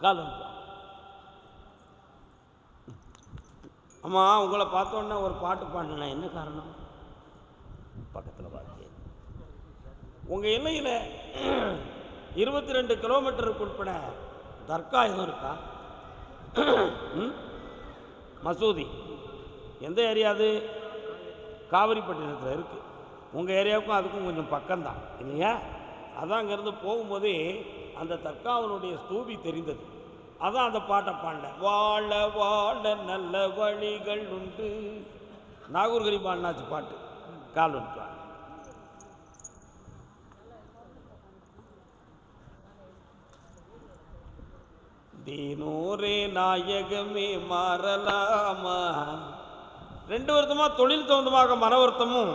கால் ஆமாம் உங்களை பார்த்தோன்னே ஒரு பாட்டு பாடினேன் என்ன காரணம்? பக்கத்தில் பார்த்தேன் உங்கள் எல்லையில் இருபத்தி ரெண்டு கிலோமீட்டருக்கு உட்பட தர்கா எதுவும் இருக்கா மசூதி. எந்த ஏரியா அது? காவிரிப்பட்டினத்தில் இருக்குது உங்கள் ஏரியாவுக்கும் அதுக்கும் கொஞ்சம் பக்கம்தான் இல்லையா? அதான் அங்கேருந்து போகும்போதே அந்த தர்காவனுடைய ஸ்தூபி தெரிந்தது. அதான் அந்த பாட்டை பாடினேன். வாழ வாழ நல்ல வழிகள் உண்டு. நாகூர் கரீப் அண்ணாச்சு பாட்டு. கால் வந்துட்டு தீனூரே நாயகமே மாறலாமா? ரெண்டு வருத்தமா தொழில் தகுந்தமாக மன வருத்தமும்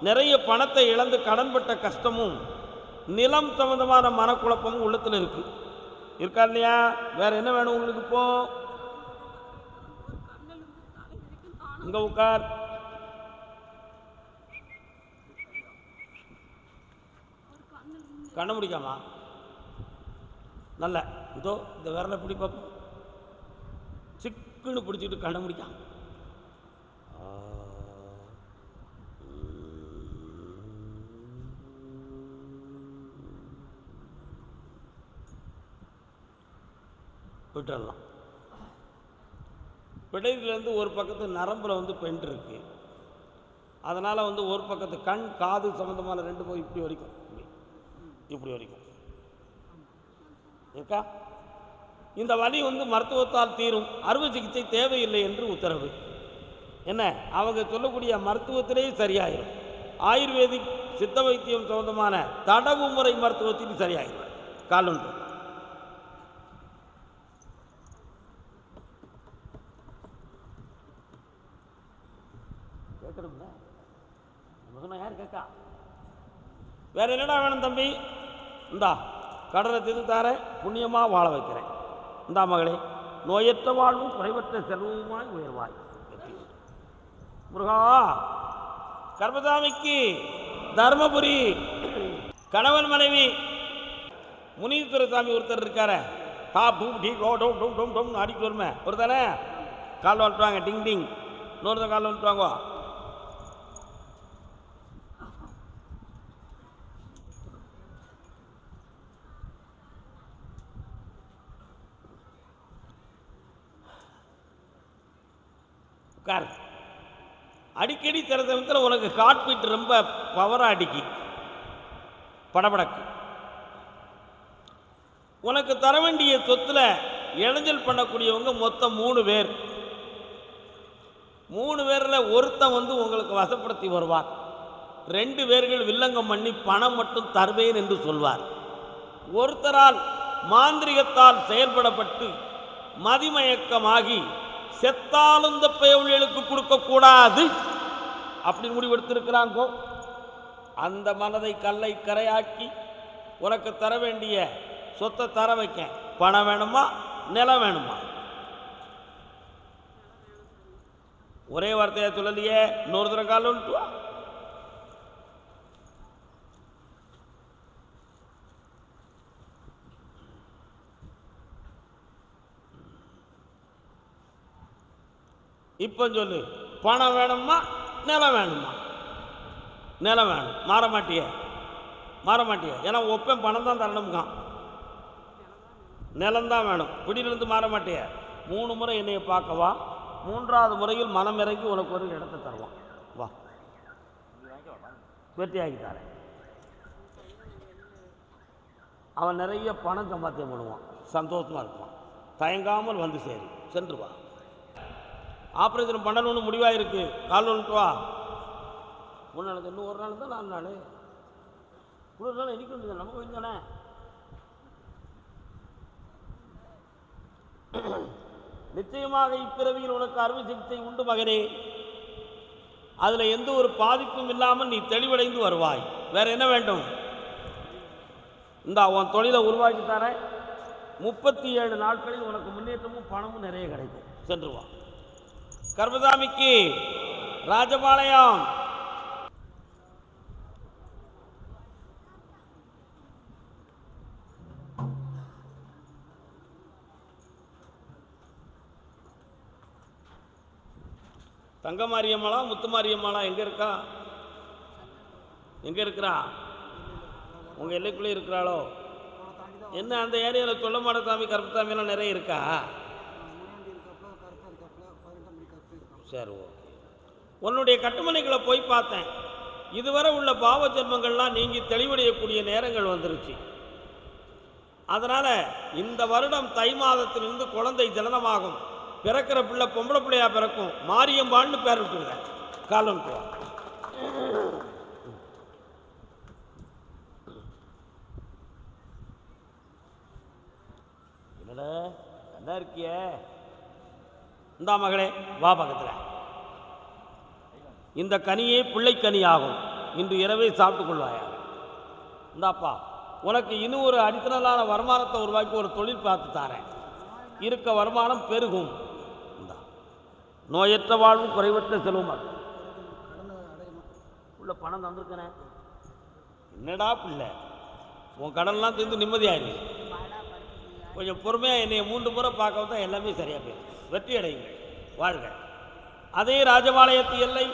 நிறைய பணத்தை இழந்து கடன்பட்ட கஷ்டமும் நிலம் சம்பந்தமான மனக்குழப்பமும் உள்ளத்தில் இருக்கு. இருக்கா இல்லையா? வேற என்ன வேணும் உங்களுக்கு இப்போ? இங்க உட்கார். கண்ண முடிக்காமா? நல்ல. இதோ இந்த விரலை பிடி பார்ப்போம் சிக்குன்னு பிடிச்சிட்டு கண்ண முடிக்காம. விட்டுடலாம் பிடையிலேருந்து ஒரு பக்கத்து நரம்பில் வந்து பெண்ட் இருக்கு. அதனால் வந்து ஒரு பக்கத்து கண் காது சம்மந்தமான ரெண்டு போய் இப்படி வரைக்கும். இப்படி வரைக்கும். இருக்கா? இந்த வழி வந்து மருத்துவத்தால் தீரும். அறுவை சிகிச்சை தேவையில்லை என்று உத்தரவு. என்ன? அவங்க சொல்லக்கூடிய மருத்துவத்திலேயே சரியாயிரும். ஆயுர்வேதிக் சித்த வைத்தியம் சம்பந்தமான தடவு முறை மருத்துவத்தில் சரியாயிரும். காலுண்டு கேட்கணும்ல முகனம் யார் கேட்கா வேற என்னடா வேணும் தம்பி? இந்தா கடலை திரு தாரேன் புண்ணியமாக வாழ வைக்கிறேன். இந்தா மகளே நோயற்ற வாழ்வும் குறைவற்ற செல்வமாய் உயர்வாய். வெற்றி முருகா கர்மசாமிக்கு தர்மபுரி. கணவன் மனைவி முனீஸ்வர சாமி ஒருத்தர் இருக்கார. டா டூம் டி டோ டோம் டோம் டோம் டோம்னு அடிக்க வருமே. ஒரு கால் வந்துட்டுவாங்க டிங் டிங். இன்னொருத்தன் கால் வந்துட்டுவாங்க உட்கார். அடிக்கடி சில சமயத்தில் உனக்கு காட்பீட் ரொம்ப பவராக அடிக்கி. படபடக்கு. உனக்கு தர வேண்டிய சொத்துல இளைஞல் பண்ணக்கூடியவங்க மொத்தம் மூணு பேர். மூணு பேரில் ஒருத்தன் வந்து உங்களுக்கு வசப்படுத்தி வருவார் ரெண்டு பேர்கள் வில்லங்கம் பண்ணி பணம் மட்டும் தருவேன் என்று சொல்வார். ஒருத்தரால் மாந்திரிகத்தால் செயல்படப்பட்டு மதிமயக்கமாகி செத்தாலும் இந்த பயவுகளுக்கு கொடுக்கக்கூடாது அப்படின்னு முடிவெடுத்திருக்கிறாங்கோ? அந்த மனதை கல்லை கரையாக்கி உனக்கு தர வேண்டிய சொத்தை தர வைக்க பணம் வேணுமா? நிலம் வேணுமா? ஒரே வார்த்தையை சொல்லலையே? இன்னொரு தரம் காலம் இப்போ சொல்லு. பணம் வேணுமா நிலம் வேணுமா நிலம் வேணும். மாற மாட்டிய? மாற மாட்டிய? ஏன்னா ஒப்பன் பணம் தான் தரணும்கான் நிலம்தான் வேணும். பிடியிலிருந்து மாற மாட்டிய? மூணு முறை என்னைய பார்க்கவா மூன்றாவது முறையில் மனம் இறங்கி உனக்கு ஒரு இடத்த தருவான். வா. வெற்றியாகி தரேன். அவன் நிறைய பணம் சம்பாத்தியம் பண்ணுவான். சந்தோஷமாக இருப்பான். தயங்காமல் வந்து சேரும் சென்று வா. ஆப்ரேஷன் பண்ணணும்னு முடிவாக இருக்குது கால் வந்துட்டு வா. மூணு நாள் இன்னும் ஒரு நாள் தான் நாலு நாள். ஒரு நாள் இன்னைக்கு வந்து நமக்கு வந்து தானே? நிச்சயமாக இப்பிறவியில் உனக்கு அறுவை சிகிச்சை உண்டு மகனே. அதில் எந்த ஒரு பாதிப்பும் இல்லாமல் நீ தெளிவடைந்து வருவாய். வேற என்ன வேண்டும்? இந்த உன் தொழிலை உருவாக்கி தரேன். முப்பத்தி ஏழு நாட்களில் உனக்கு முன்னேற்றமும் பணமும் நிறைய கிடைக்கும். சென்று வா. கர்மசாமிக்கு ராஜபாளையம். தங்க மாரியம்மளா முத்து மாரியம்மளா எங்கே இருக்கா? எங்கே இருக்கிறா? உங்கள் எல்லைக்குள்ளே இருக்கிறாளோ? என்ன அந்த ஏரியாவில் சொல்ல மாடசாமி கருப்புசாமிலாம் நிறைய இருக்கா? சரி ஓகே உன்னுடைய கட்டுமனைகளை போய் பார்த்தேன். இதுவரை உள்ள பாவ ஜென்மங்கள்லாம் நீங்கி தெளிவடையக்கூடிய நேரங்கள் வந்துருச்சு. அதனால் இந்த வருடம் தை மாதத்திலிருந்து குழந்தை ஜனனமாகும். பிறக்கிற பிள்ளை பொம்பளை பிள்ளையா பிறக்கும். மாரியம்பாள்னு பேர் விட்டுருங்க. காலம் என்னடா நல்லா இருக்கியே? இந்த மகளே வா பக்கத்தில். இந்த கனியே பிள்ளைக்கனி ஆகும் இன்று இரவே சாப்பிட்டுக் கொள்வாயா? இந்தாப்பா உனக்கு இன்னும் ஒரு அடித்தனலான வருமானத்தை உருவாக்கி ஒரு தொழில் பார்த்து தாரேன். இருக்க வருமானம் பெருகும். இந்தா நோயற்ற வாழ்வும் குறைவற்ற செல்வம் உள்ள பணம் தந்திருக்கனே. என்னடா பிள்ளை? உன் கடன்லாம் தெரிந்து நிம்மதியாயிருக்கு. கொஞ்சம் பொறுமையாக என்னை மூன்று முறை பார்க்க தான் எல்லாமே சரியாக போயிடும் வெற்றி அடையுங்கள். வாழ்க. அதே ராஜபாளையத்து எல்லை.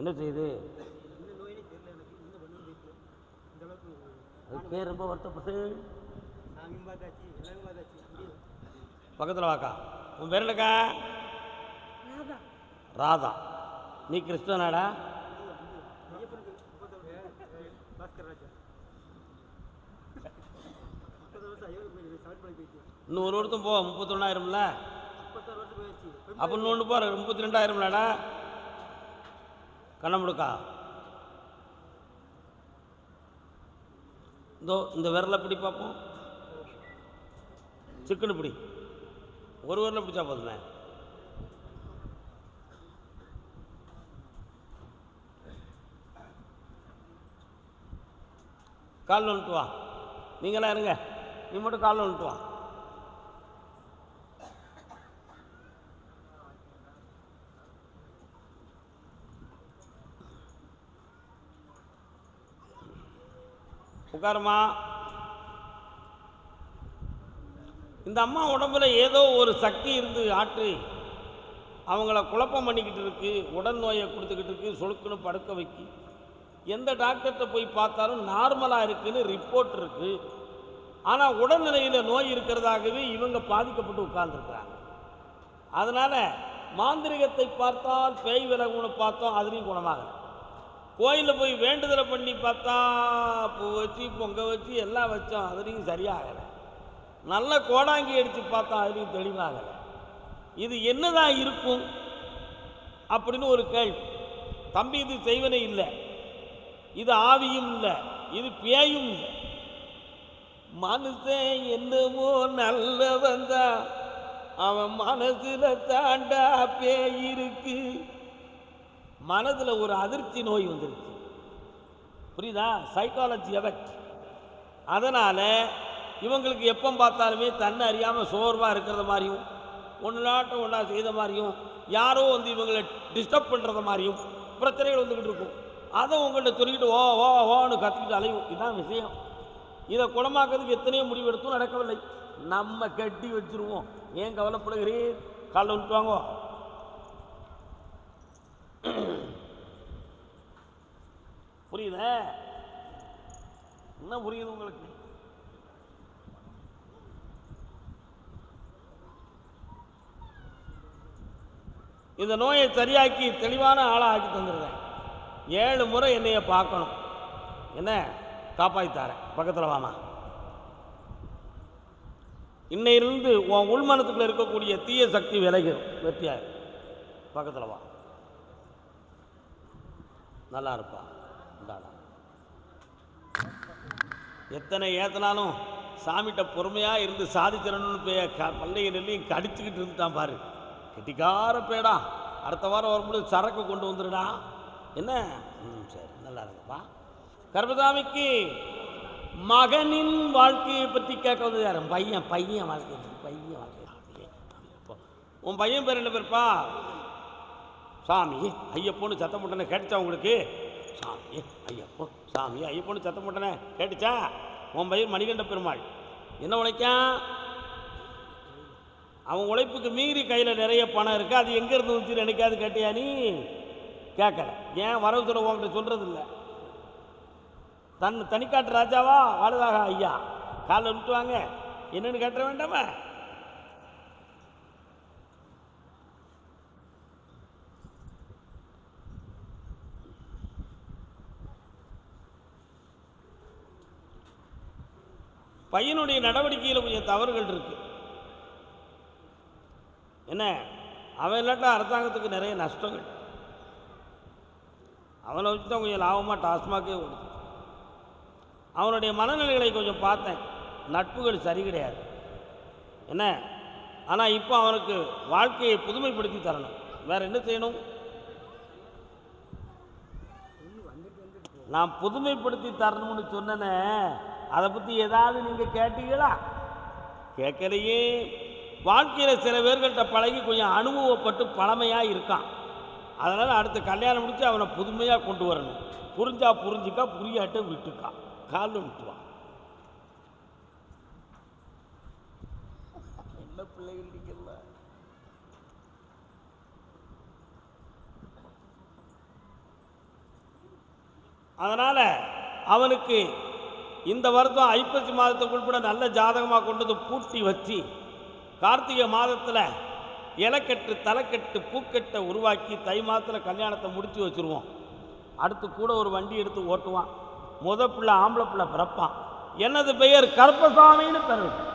என்ன செய்யுது அதுக்கே ரொம்ப வருத்தப்பட்டு. பக்கத்தில் வாக்கா. உன் பேர் என்னக்கா? ராதா. நீ கிறிஸ்தவனாடா இன்னும் ஒரு வருஷம் போ முப்பத்தொன்னாயிரம்ல? அப்போ இன்னொன்று போ முப்பத்தி ரெண்டாயிரம்லடா கண்ணமுடுக்கா இதோ இந்த விரலை பிடி பார்ப்போம் சிக்கனு பிடி. ஒரு விரலை பிடிச்சா போதுமே. கால் வந்துட்டு வா. நீங்களாம் இருங்க. நீ மட்டும் கால் விட்டுவான் வா. உட்காருமா இந்த அம்மா உடம்புல ஏதோ ஒரு சக்தி இருந்து ஆற்று அவங்கள குழப்பம் பண்ணிக்கிட்டு இருக்கு உடல் நோயை கொடுத்துக்கிட்டு இருக்கு சொலுக்குன்னு படுக்க வைக்கி. எந்த டாக்டர்கிட்ட போய் பார்த்தாலும் நார்மலாக இருக்குன்னு ரிப்போர்ட் இருக்குது ஆனால் உடல்நிலையில் நோய் இருக்கிறதாகவே இவங்க பாதிக்கப்பட்டு உட்கார்ந்துருக்குறாங்க. அதனால் மாந்திரிகத்தை பார்த்தால் பேய் விலகுன்னு பார்த்தோம் அதுலேயும் குணமாகலை. கோயிலில் போய் வேண்டுதலை பண்ணி பார்த்தா பூ வச்சு பொங்க வச்சு எல்லாம் வச்சோம் அதுலேயும் சரியாகலை. நல்ல கோடாங்கி அடித்து பார்த்தா அதுலேயும் தெளிவாகலை. இது என்னதான் இருக்கும் அப்படின்னு ஒரு கேள்வி. தம்பி இது செய்வனே இல்லை. இது ஆவியும் இல்லை. இது பேயும் இல்லை. மனுஷன் என்னமோ நல்லவன் தான் அவன் மனசுல தாண்டா பேய் இருக்கு. மனதில் ஒரு அதிர்ச்சி நோய் வந்துருச்சு. புரியுதா? சைக்காலஜி எஃபெக்ட் அதனால் இவங்களுக்கு எப்போ பார்த்தாலுமே தன்னை அறியாமல் சோர்வாக இருக்கிறது மாதிரியும் ஒன்றாட்டம் ஒன்றா செய்த மாதிரியும் யாரோ வந்து இவங்களை டிஸ்டர்ப் பண்ணுறது மாதிரியும் பிரச்சனைகள் வந்துக்கிட்டு இருக்கும். அதை உங்கள்கிட்ட சொல்லிக்கிட்டு ஓ ஓ ஓன்னு கற்றுக்கிட்டு அலையும். இதுதான் விஷயம். இதை குணமாக்கிறதுக்கு எத்தனையோ முடிவு எடுத்தும் நடக்கவில்லை. நம்ம கட்டி வச்சிருவோம். ஏன் கவலைப்படுகிறீர்? காலைல விட்டுவாங்க புரியுத? என்ன புரியுது உங்களுக்கு? இந்த நோயை சரியாக்கி தெளிவான ஆளாக ஆக்கி தந்துடுறேன். ஏழு முறை என்னைய பார்க்கணும். என்ன? காப்பாற்றித்தாரேன் பக்கத்தில் வாமா. இன்னையிலிருந்து உன் உள்மனத்துக்குள்ள இருக்கக்கூடிய தீய சக்தி விலகிடும் வெற்றியாக பக்கத்தில் வா. நல்லா இருப்பா. எத்தனை ஏத்தனாலும் சாமிகிட்ட பொறுமையாக இருந்து சாதிச்சிடணும்னு போய் க பள்ளைய நெல்லையும் கடிச்சுக்கிட்டு இருந்துட்டான் பாரு. கெட்டிக்கார பேடா. அடுத்த வாரம் வரும்பொழுது சரக்கு கொண்டு வந்துடுடா என்ன? ம் சரி. நல்லா இருக்குப்பா கர்பதாமிக்கு மகனின் வாழ்க்கையை பற்றி கேட்க வந்தது யார் பையன் பையன் வாழ்க்கை. பையன் வாழ்க்கை. அப்போ. உன் பையன் பேர் என்ன பேர்ப்பா? சாமி. ஐயப்போன்னு சத்தம் போட்டனே கேட்டுச்சா உங்களுக்கு? சாமி. ஐயப்போ. சாமி ஐயப்போன்னு சத்தம் போட்டனே கேட்டுச்சா? உன் பையன் மணிகண்ட பெருமாள். என்ன உழைக்கான்? அவன் உழைப்புக்கு மீறி கையில் நிறைய பணம் இருக்குது அது எங்கேருந்து வந்துச்சு நினைக்காது கேட்டியா நீ? கேட்கல. ஏன் வரவு சொல்ல உங்கள்கிட்ட சொல்கிறது இல்லை தன் தனிக்காட்டு ராஜாவா? ஆளுதாக ஐயா. காலில் விட்டுவாங்க என்னன்னு கேட்ட வேண்டாமா? பையனுடைய நடவடிக்கையில் கொஞ்சம் தவறுகள் இருக்கு. என்ன? அவன் இல்லாட்டா அரசாங்கத்துக்கு நிறைய நஷ்டங்கள். அவனை வச்சு தான் கொஞ்சம் லாபமாக டாஸ்மாகே ஓடுது. அவனுடைய மனநிலைகளை கொஞ்சம் பார்த்தேன். நட்புகள் சரி கிடையாது. என்ன? ஆனால் இப்போ அவனுக்கு வாழ்க்கையை புதுமைப்படுத்தி தரணும். வேறு என்ன செய்யணும்? நான் புதுமைப்படுத்தி தரணும்னு சொன்னேனே. அதை பற்றி ஏதாவது நீங்கள் கேட்டீங்களா? கேட்கலையே. வாழ்க்கையில் சில பேர்கள்ட்ட பழகி கொஞ்சம் அனுபவப்பட்டு பழமையாக இருக்கான். அதனால் அடுத்த கல்யாணம் முடித்து அவனை புதுமையாக கொண்டு வரணும். புரிஞ்சா புரிஞ்சுக்கா புரியாட்ட விட்டுக்கா. காலில் விட்டுவான் என்ன பிள்ளைகள் நீங்கள்ல அதனால் அவனுக்கு இந்த வருடம் ஐப்பசி மாதத்துக்கு உட்பட நல்ல ஜாதகமாக கொண்டு வந்து பூட்டி வச்சு கார்த்திகை மாதத்தில் இலக்கட்டு தலைக்கட்டு பூக்கட்டை உருவாக்கி தை மாதத்தில் கல்யாணத்தை முடித்து வச்சுருவோம். அடுத்து கூட ஒரு வண்டி எடுத்து ஓட்டுவான். முத பிள்ளை ஆம்பளை பிள்ளை பிறப்பான். எனது பெயர்? கருப்பசாமின்னு பெயர்.